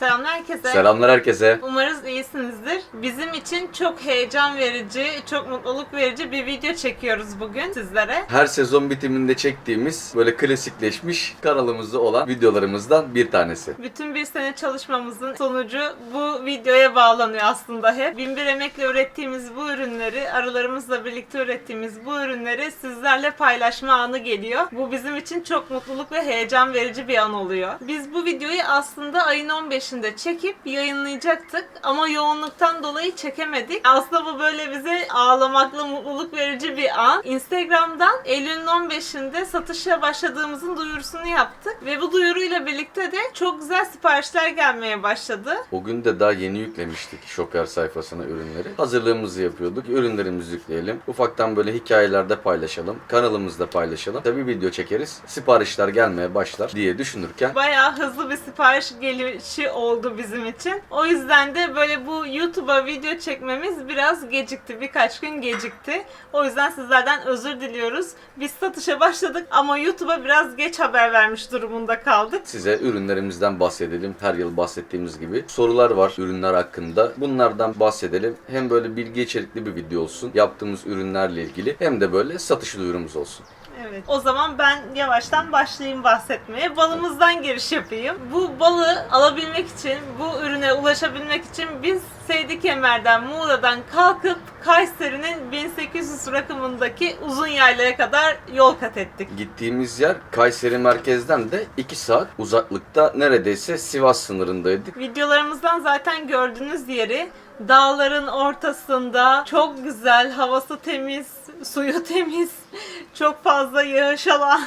Selamlar herkese. Selamlar herkese. Umarız iyisinizdir. Bizim için çok heyecan verici, çok mutluluk verici bir video çekiyoruz bugün sizlere. Her sezon bitiminde çektiğimiz böyle klasikleşmiş kanalımızda olan videolarımızdan bir tanesi. Bütün bir sene çalışmamızın sonucu bu videoya bağlanıyor aslında hep. Binbir emekle ürettiğimiz bu ürünleri, arılarımızla birlikte ürettiğimiz bu ürünleri sizlerle paylaşma anı geliyor. Bu bizim için çok mutluluk ve heyecan verici bir an oluyor. Biz bu videoyu aslında ayın 15'inde çekip yayınlayacaktık ama yoğunluktan dolayı çekemedik. Aslında bu böyle bize ağlamaklı mutluluk verici bir an. Instagram'dan Eylül'ün 15'inde satışa başladığımızın duyurusunu yaptık ve bu duyuruyla birlikte de çok güzel siparişler gelmeye başladı. O gün de daha yeni yüklemiştik Shopper sayfasına ürünleri. Hazırlığımızı yapıyorduk. Ürünlerimizi yükleyelim. Ufaktan böyle hikayelerde paylaşalım. Kanalımızda paylaşalım. Tabii video çekeriz. Siparişler gelmeye başlar diye düşünürken Bayağı hızlı bir sipariş gelişi oldu bizim için. O yüzden de böyle bu YouTube'a video çekmemiz biraz gecikti. Birkaç gün gecikti. O yüzden sizlerden özür diliyoruz. Biz satışa başladık ama YouTube'a biraz geç haber vermiş durumunda kaldık. size ürünlerimizden bahsedelim. Her yıl bahsettiğimiz gibi sorular var ürünler hakkında. Bunlardan bahsedelim. Hem böyle bilgi içerikli bir video olsun. Yaptığımız ürünlerle ilgili hem de böyle satış duyurumuz olsun. Evet. O zaman ben yavaştan başlayayım bahsetmeye. Balımızdan giriş yapayım. Bu balı alabilmek için, bu ürüne ulaşabilmek için biz Seydi Kemer'den, Muğla'dan kalkıp Kayseri'nin 1800 rakımındaki uzun yaylaya kadar yol kat ettik. Gittiğimiz yer Kayseri merkezden de 2 saat uzaklıkta neredeyse Sivas sınırındaydık. Videolarımızdan zaten gördüğünüz yeri dağların ortasında çok güzel, havası temiz, suyu temiz, çok fazla yağış alan,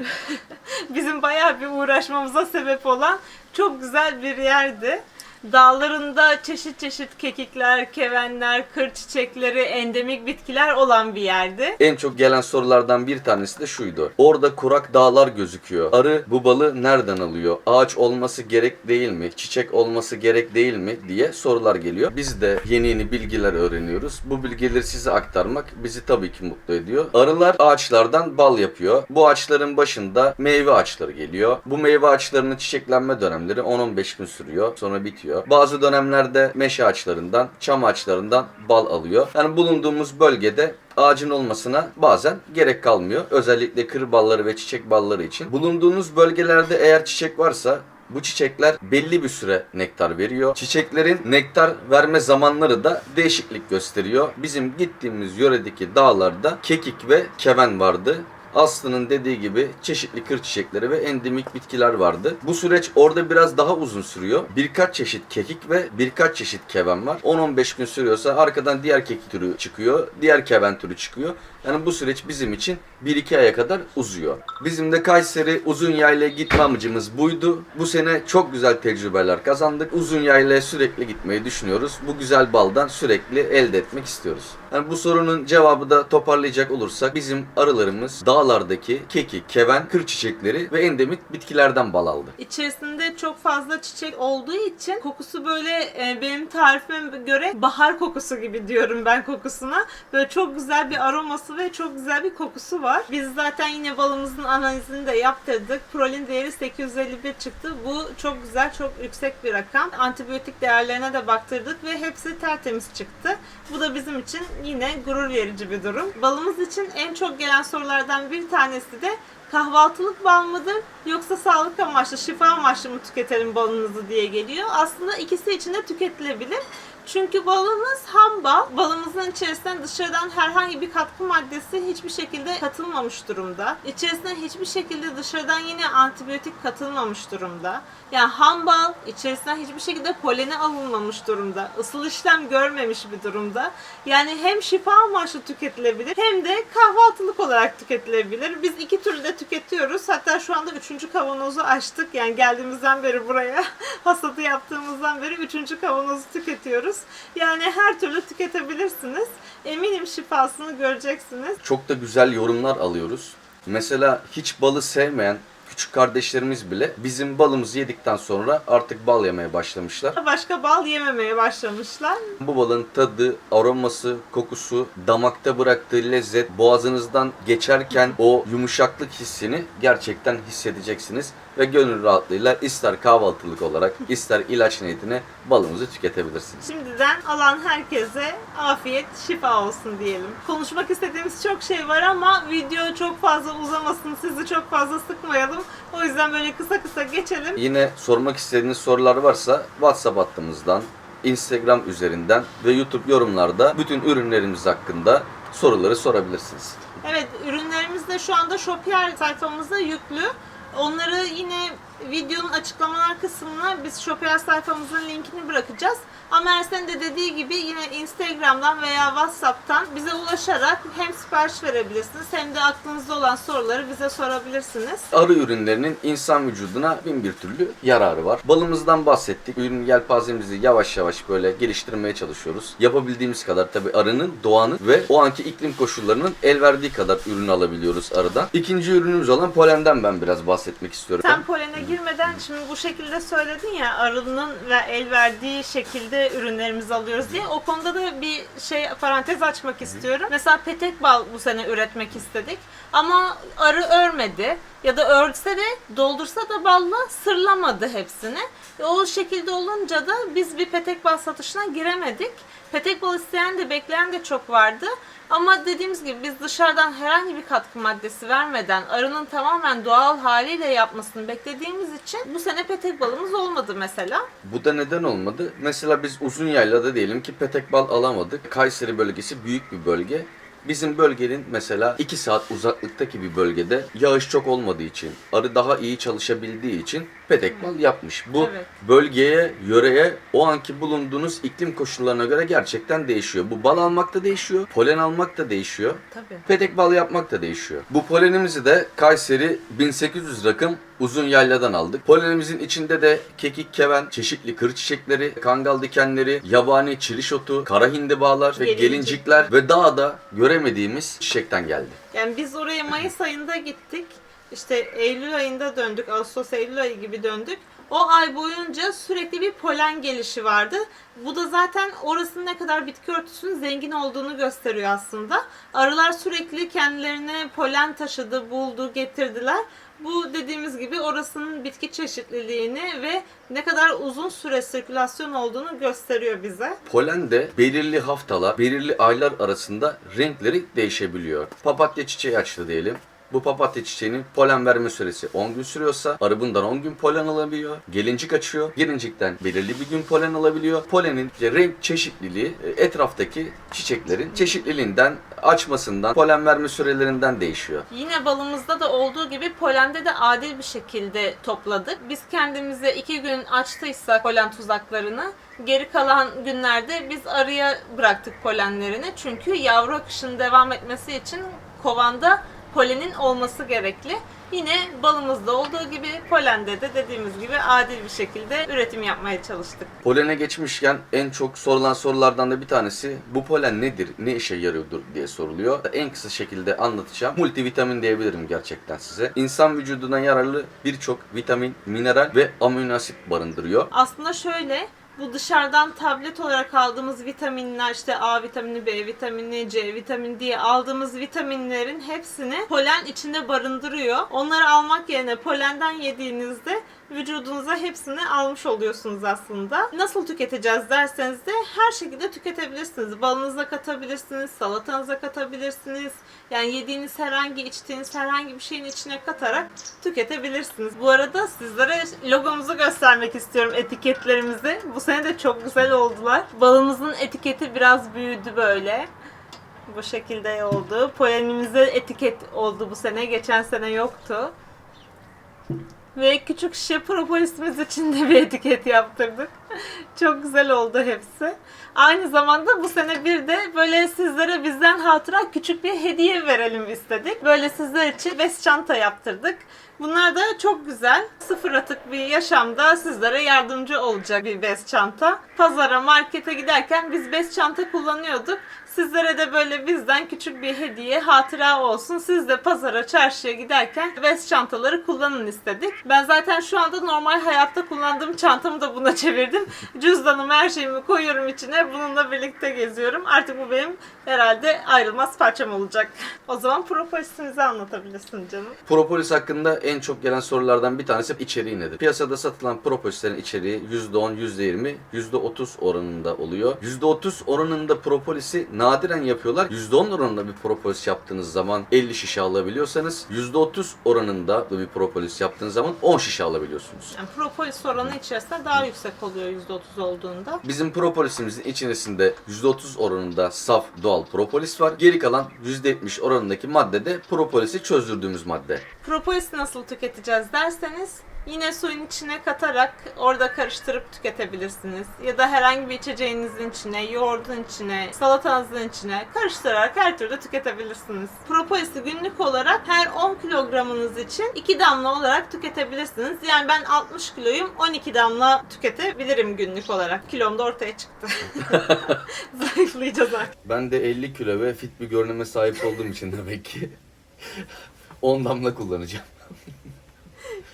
bizim bayağı bir uğraşmamıza sebep olan çok güzel bir yerdi. Dağlarında çeşit çeşit kekikler, kevenler, kır çiçekleri, endemik bitkiler olan bir yerdi. En çok gelen sorulardan bir tanesi de şuydu. Orada kurak dağlar gözüküyor. Arı bu balı nereden alıyor? Ağaç olması gerek değil mi? Çiçek olması gerek değil mi? diye sorular geliyor. Biz de yeni yeni bilgiler öğreniyoruz. Bu bilgileri size aktarmak bizi tabii ki mutlu ediyor. Arılar ağaçlardan bal yapıyor. Bu ağaçların başında meyve ağaçları geliyor. Bu meyve ağaçlarının çiçeklenme dönemleri 10-15 gün sürüyor. Sonra bitiyor. Bazı dönemlerde meşe ağaçlarından, çam ağaçlarından bal alıyor. Yani bulunduğumuz bölgede ağacın olmasına bazen gerek kalmıyor. Özellikle kır balları ve çiçek balları için. Bulunduğunuz bölgelerde eğer çiçek varsa bu çiçekler belli bir süre nektar veriyor. Çiçeklerin nektar verme zamanları da değişiklik gösteriyor. Bizim gittiğimiz yöredeki dağlarda kekik ve keven vardı. Aslı'nın dediği gibi çeşitli kır çiçekleri ve endemik bitkiler vardı. Bu süreç orada biraz daha uzun sürüyor. Birkaç çeşit kekik ve birkaç çeşit keven var. 10-15 gün sürüyorsa arkadan diğer kekik türü çıkıyor. Diğer keven türü çıkıyor. Yani bu süreç bizim için 1-2 aya kadar uzuyor. Bizim de Kayseri uzun yaylaya gitme amacımız buydu. Bu sene çok güzel tecrübeler kazandık. Uzun yaylaya sürekli gitmeyi düşünüyoruz. Bu güzel baldan sürekli elde etmek istiyoruz. Yani bu sorunun cevabı da toparlayacak olursak bizim arılarımız dağlardaki kekik, keven, kır çiçekleri ve endemik bitkilerden bal aldı. İçerisinde çok fazla çiçek olduğu için kokusu böyle e, benim tarifime göre bahar kokusu gibi diyorum ben kokusuna. Böyle çok güzel bir aroması ve çok güzel bir kokusu var. Biz zaten yine balımızın analizini de yaptırdık. Prolin değeri 851 çıktı. Bu çok güzel, çok yüksek bir rakam. Antibiyotik değerlerine de baktırdık ve hepsi tertemiz çıktı. Bu da bizim için yine gurur verici bir durum. Balımız için en çok gelen sorulardan bir tanesi de kahvaltılık bal mıdır yoksa sağlık amaçlı, şifa amaçlı mı tüketelim balınızı diye geliyor. Aslında ikisi için de tüketilebilir. Çünkü balımız ham bal. Balımızın içerisinde dışarıdan herhangi bir katkı maddesi hiçbir şekilde katılmamış durumda. İçerisine hiçbir şekilde dışarıdan yine antibiyotik katılmamış durumda. Yani ham bal içerisinden hiçbir şekilde poleni alınmamış durumda. Isıl işlem görmemiş bir durumda. Yani hem şifa amaçlı tüketilebilir hem de kahvaltılık olarak tüketilebilir. Biz iki türlü de tüketiyoruz. Hatta şu anda üçüncü kavanozu açtık. Yani geldiğimizden beri buraya hasadı yaptığımızdan beri üçüncü kavanozu tüketiyoruz. Yani her türlü tüketebilirsiniz. Eminim şifasını göreceksiniz. Çok da güzel yorumlar alıyoruz. Mesela hiç balı sevmeyen küçük kardeşlerimiz bile bizim balımızı yedikten sonra artık bal yemeye başlamışlar. Başka bal yememeye başlamışlar. Bu balın tadı, aroması, kokusu, damakta bıraktığı lezzet, boğazınızdan geçerken o yumuşaklık hissini gerçekten hissedeceksiniz. Ve gönül rahatlığıyla ister kahvaltılık olarak ister ilaç niyetine balımızı tüketebilirsiniz. Şimdiden alan herkese afiyet, şifa olsun diyelim. Konuşmak istediğimiz çok şey var ama video çok fazla uzamasın, sizi çok fazla sıkmayalım. O yüzden böyle kısa kısa geçelim. Yine sormak istediğiniz sorular varsa WhatsApp hattımızdan, Instagram üzerinden ve YouTube yorumlarda bütün ürünlerimiz hakkında soruları sorabilirsiniz. Evet, ürünlerimiz de şu anda Shopier sayfamızda yüklü. Onları yine videonun açıklamalar kısmına biz Shopier sayfamızın linkini bırakacağız. Ama Ersen de dediği gibi yine Instagram'dan veya WhatsApp'tan bize ulaşarak hem sipariş verebilirsiniz hem de aklınızda olan soruları bize sorabilirsiniz. Arı ürünlerinin insan vücuduna bin bir türlü yararı var. Balımızdan bahsettik. Ürün yelpazemizi yavaş yavaş böyle geliştirmeye çalışıyoruz. Yapabildiğimiz kadar tabi arının, doğanın ve o anki iklim koşullarının el verdiği kadar ürün alabiliyoruz arıdan. İkinci ürünümüz olan polenden ben biraz bahsetmek istiyorum. Sen polene girmeden şimdi bu şekilde söyledin ya arının ve el verdiği şekilde ürünlerimizi alıyoruz diye. O konuda da bir şey parantez açmak istiyorum. Mesela petek bal bu sene üretmek istedik. Ama arı örmedi ya da örse de doldursa da balla sırlamadı hepsini. E, O şekilde olunca da biz bir petek bal satışına giremedik. Petek bal isteyen de bekleyen de çok vardı. Ama dediğimiz gibi biz dışarıdan herhangi bir katkı maddesi vermeden arının tamamen doğal haliyle yapmasını beklediğimiz için bu sene petek balımız olmadı mesela. Bu da neden olmadı? Mesela biz uzun yaylada diyelim ki petek bal alamadık. Kayseri bölgesi büyük bir bölge. Bizim bölgenin mesela 2 saat uzaklıktaki bir bölgede yağış çok olmadığı için, arı daha iyi çalışabildiği için petek bal yapmış. Bu Evet. bölgeye, yöreye, o anki bulunduğunuz iklim koşullarına göre gerçekten değişiyor. Bu bal almak da değişiyor, polen almak da değişiyor. Tabii. Petek bal yapmak da değişiyor. Bu polenimizi de Kayseri 1800 rakım uzun yayladan aldık. Polenimizin içinde de kekik keven, çeşitli kır çiçekleri, kangal dikenleri, yabani çiriş otu, kara hindibalar ve Gelincik. gelincikler ve dağda göremediğimiz çiçekten geldi. Yani biz oraya Mayıs ayında gittik. İşte Eylül ayında döndük. Ağustos Eylül ayı gibi döndük. O ay boyunca sürekli bir polen gelişi vardı. Bu da zaten orasının ne kadar bitki örtüsünün zengin olduğunu gösteriyor aslında. Arılar sürekli kendilerine polen taşıdı, buldu, getirdiler. Bu dediğimiz gibi orasının bitki çeşitliliğini ve ne kadar uzun süre sirkülasyon olduğunu gösteriyor bize. Polen de belirli haftalar, belirli aylar arasında renkleri değişebiliyor. Papatya çiçeği açtı diyelim. Bu papatya çiçeğinin polen verme süresi 10 gün sürüyorsa arı bundan 10 gün polen alabiliyor. Gelincik açıyor. Gelincikten belirli bir gün polen alabiliyor. Polenin renk çeşitliliği e, etraftaki çiçeklerin çeşitliliğinden, açmasından, polen verme sürelerinden değişiyor. Yine balımızda da olduğu gibi polende de adil bir şekilde topladık. Biz kendimize iki gün açtıysak polen tuzaklarını geri kalan günlerde biz arıya bıraktık polenlerini. Çünkü yavru akışının devam etmesi için kovanda polenin olması gerekli. Yine balımızda olduğu gibi polende de dediğimiz gibi adil bir şekilde üretim yapmaya çalıştık. Polene geçmişken en çok sorulan sorulardan da bir tanesi bu polen nedir, ne işe yarıyordur diye soruluyor. En kısa şekilde anlatacağım. Multivitamin diyebilirim gerçekten size. İnsan vücuduna yararlı birçok vitamin, mineral ve amino asit barındırıyor. Aslında şöyle bu dışarıdan tablet olarak aldığımız vitaminler işte A vitamini, B vitamini, C vitamini diye aldığımız vitaminlerin hepsini polen içinde barındırıyor. Onları almak yerine polenden yediğinizde vücudunuza hepsini almış oluyorsunuz aslında. Nasıl tüketeceğiz derseniz de her şekilde tüketebilirsiniz. Balınıza katabilirsiniz, salatanıza katabilirsiniz. Yani yediğiniz herhangi, içtiğiniz herhangi bir şeyin içine katarak tüketebilirsiniz. Bu arada sizlere logomuzu göstermek istiyorum etiketlerimizi. Bu sene de çok güzel oldular. Balımızın etiketi biraz büyüdü böyle. Bu şekilde oldu. Polenimize etiket oldu bu sene. Geçen sene yoktu. Ve küçük şişe propolisimiz için de bir etiket yaptırdık. Çok güzel oldu hepsi. Aynı zamanda bu sene bir de böyle sizlere bizden hatıra küçük bir hediye verelim istedik. Böyle sizler için bez çanta yaptırdık. Bunlar da çok güzel. Sıfır atık bir yaşamda sizlere yardımcı olacak bir bez çanta. Pazara, markete giderken biz bez çanta kullanıyorduk. Sizlere de böyle bizden küçük bir hediye, hatıra olsun. Siz de pazara, çarşıya giderken bez çantaları kullanın istedik. Ben zaten şu anda normal hayatta kullandığım çantamı da buna çevirdim. Cüzdanımı her şeyimi koyuyorum içine. Bununla birlikte geziyorum. Artık bu benim herhalde ayrılmaz parçam olacak. O zaman propolisimizi anlatabilirsin canım. Propolis hakkında en çok gelen sorulardan bir tanesi içeriği nedir? Piyasada satılan propolislerin içeriği %10, %20, %30 oranında oluyor. %30 oranında propolisi nadiren yapıyorlar. %10 oranında bir propolis yaptığınız zaman 50 şişe alabiliyorsanız %30 oranında bir propolis yaptığınız zaman 10 şişe alabiliyorsunuz. Yani propolis oranı içerisinde daha yüksek oluyor %30 olduğunda. Bizim propolisimizin içerisinde %30 oranında saf doğal propolis var. Geri kalan %70 oranındaki madde de propolisi çözdürdüğümüz madde. Propolis nasıl tüketeceğiz derseniz yine suyun içine katarak orada karıştırıp tüketebilirsiniz. Ya da herhangi bir içeceğinizin içine, yoğurdun içine, salatanızın içine karıştırarak her türlü tüketebilirsiniz. Propolisi günlük olarak her 10 kilogramınız için 2 damla olarak tüketebilirsiniz. Yani ben 60 kiloyum 12 damla tüketebilirim günlük olarak. Kilom da ortaya çıktı. Zayıflayacağız artık. Ben de 50 kilo ve fit bir görünüme sahip olduğum için demek ki 10 damla kullanacağım.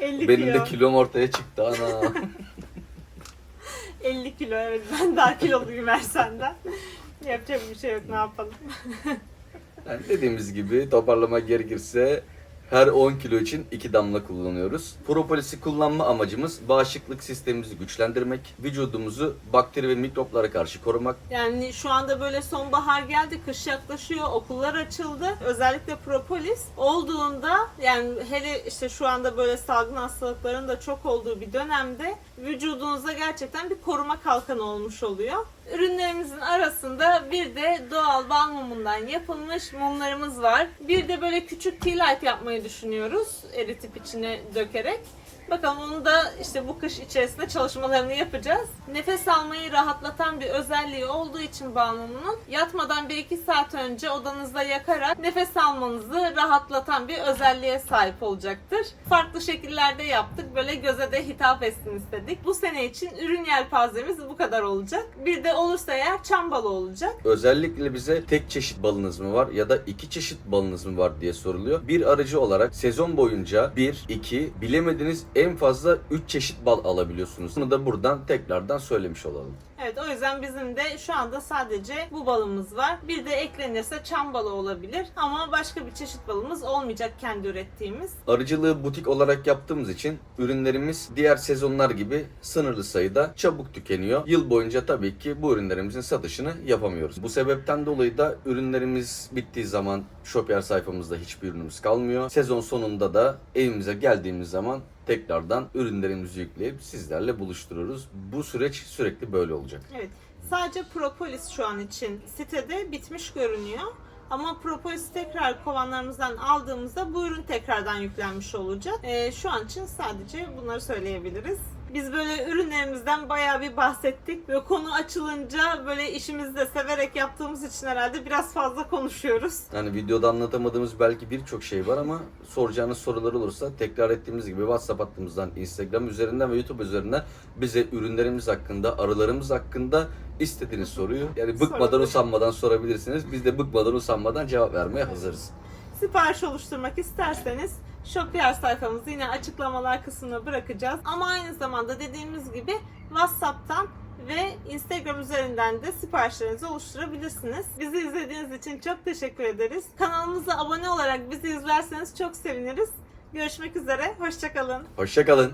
50 Benim kilo. de kilom ortaya çıktı ana. 50 kilo evet ben daha kiloluyum her senden. Yapacak bir şey yok ne yapalım. Yani dediğimiz gibi toparlamak gerekirse her 10 kilo için 2 damla kullanıyoruz. Propolis'i kullanma amacımız bağışıklık sistemimizi güçlendirmek, vücudumuzu bakteri ve mikroplara karşı korumak, Yani şu anda böyle sonbahar geldi, kış yaklaşıyor, okullar açıldı. Özellikle propolis olduğunda yani hele işte şu anda böyle salgın hastalıkların da çok olduğu bir dönemde vücudunuza gerçekten bir koruma kalkanı olmuş oluyor. Ürünlerimizin arasında bir de doğal bal mumundan yapılmış mumlarımız var. Bir de böyle küçük tea light yapmayı düşünüyoruz eritip içine dökerek. Bakalım onu da işte bu kış içerisinde çalışmalarını yapacağız. Nefes almayı rahatlatan bir özelliği olduğu için balmumunun yatmadan 1-2 saat önce odanızda yakarak nefes almanızı rahatlatan bir özelliğe sahip olacaktır. Farklı şekillerde yaptık. Böyle göze de hitap etsin istedik. Bu sene için ürün yelpazemiz bu kadar olacak. Bir de olursa eğer çam balı olacak. Özellikle bize tek çeşit balınız mı var ya da iki çeşit balınız mı var diye soruluyor. Bir aracı olarak sezon boyunca 1, 2 bilemediniz en fazla 3 çeşit bal alabiliyorsunuz. Bunu da buradan tekrardan söylemiş olalım. Evet o yüzden bizim de şu anda sadece bu balımız var. Bir de eklenirse çam balı olabilir ama başka bir çeşit balımız olmayacak kendi ürettiğimiz. Arıcılığı butik olarak yaptığımız için ürünlerimiz diğer sezonlar gibi sınırlı sayıda çabuk tükeniyor. Yıl boyunca tabii ki bu ürünlerimizin satışını yapamıyoruz. Bu sebepten dolayı da ürünlerimiz bittiği zaman Shopier sayfamızda hiçbir ürünümüz kalmıyor. Sezon sonunda da evimize geldiğimiz zaman tekrardan ürünlerimizi yükleyip sizlerle buluşturuyoruz. Bu süreç sürekli böyle olacak. Evet sadece propolis şu an için sitede bitmiş görünüyor. Ama propolis tekrar kovanlarımızdan aldığımızda bu ürün tekrardan yüklenmiş olacak. Ee, şu an için sadece bunları söyleyebiliriz. Biz böyle ürünlerimizden bayağı bir bahsettik. Ve konu açılınca böyle işimizi de severek yaptığımız için herhalde biraz fazla konuşuyoruz. Yani videoda anlatamadığımız belki birçok şey var ama soracağınız sorular olursa tekrar ettiğimiz gibi WhatsApp hattımızdan, Instagram üzerinden ve YouTube üzerinden bize ürünlerimiz hakkında, arılarımız hakkında istediğiniz soruyu yani bıkmadan Sorabilir. usanmadan sorabilirsiniz. Biz de bıkmadan usanmadan cevap vermeye hazırız. Sipariş oluşturmak isterseniz Shopier sayfamızı yine açıklamalar kısmına bırakacağız. Ama aynı zamanda dediğimiz gibi WhatsApp'tan ve Instagram üzerinden de siparişlerinizi oluşturabilirsiniz. Bizi izlediğiniz için çok teşekkür ederiz. Kanalımıza abone olarak bizi izlerseniz çok seviniriz. Görüşmek üzere, hoşçakalın. Hoşçakalın.